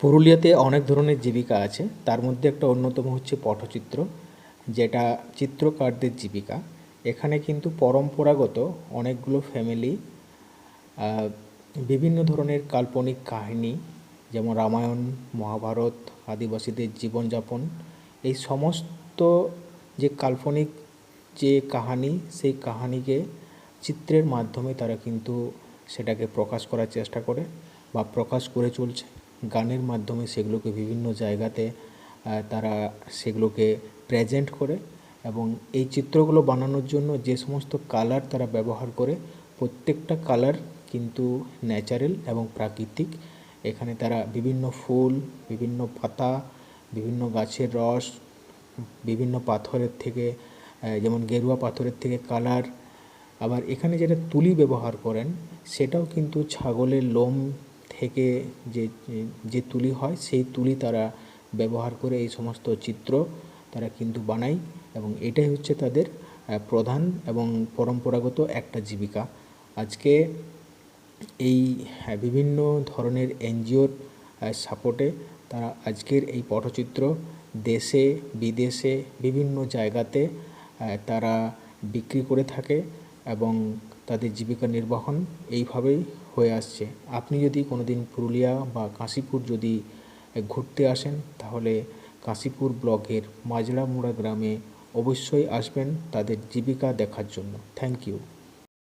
পুরুলিয়াতে অনেক ধরনের জীবিকা আছে। তার মধ্যে একটা অন্যতম হচ্ছে পটচিত্র, যেটা চিত্রকারদের জীবিকা। এখানে কিন্তু পরম্পরাগত অনেকগুলো ফ্যামিলি বিভিন্ন ধরনের কাল্পনিক কাহিনী, যেমন রামায়ণ, মহাভারত, আদিবাসীদের জীবনযাপন, এই সমস্ত যে কাল্পনিক যে কাহানি, সেই কাহানিকে চিত্রের মাধ্যমে তারা কিন্তু সেটাকে প্রকাশ করার চেষ্টা করে বা প্রকাশ করে চলছে। গানের মাধ্যমে সেগুলোকে বিভিন্ন জায়গাতে তারা সেগুলোকে প্রেজেন্ট করে এবং এই চিত্রগুলো বানানোর জন্য যে সমস্ত কালার তারা ব্যবহার করে, প্রত্যেকটা কালার কিন্তু ন্যাচারাল এবং প্রাকৃতিক। এখানে তারা বিভিন্ন ফুল, বিভিন্ন পাতা, বিভিন্ন গাছের রস, বিভিন্ন পাথরের থেকে যেমন গেরুয়া পাথরের থেকে কালার আবার এখানে যেটা তুলি ব্যবহার করেন, সেটাও কিন্তু ছাগলের লোম থেকে যে যে তুলি হয় সেই তুলি তারা ব্যবহার করে এই সমস্ত চিত্র তারা কিন্তু বানায় এবং এটাই হচ্ছে তাদের প্রধান এবং পরম্পরাগত একটা জীবিকা। আজকে এই হ্যাঁ, বিভিন্ন ধরনের এনজিওর সাপোর্টে তারা আজকের এই পটচিত্র দেশে বিদেশে বিভিন্ন জায়গাতে তারা বিক্রি করে থাকে এবং তাদের জীবিকা নির্বাহন এইভাবেই হয়ে আসছে। আপনি যদি কোনো দিন পুরুলিয়া বা কাশীপুর যদি ঘুরতে আসেন, তাহলে কাশীপুর ব্লকের মাজরামুড়া গ্রামে অবশ্যই আসবেন তাদের জীবিকা দেখার জন্য। Thank you.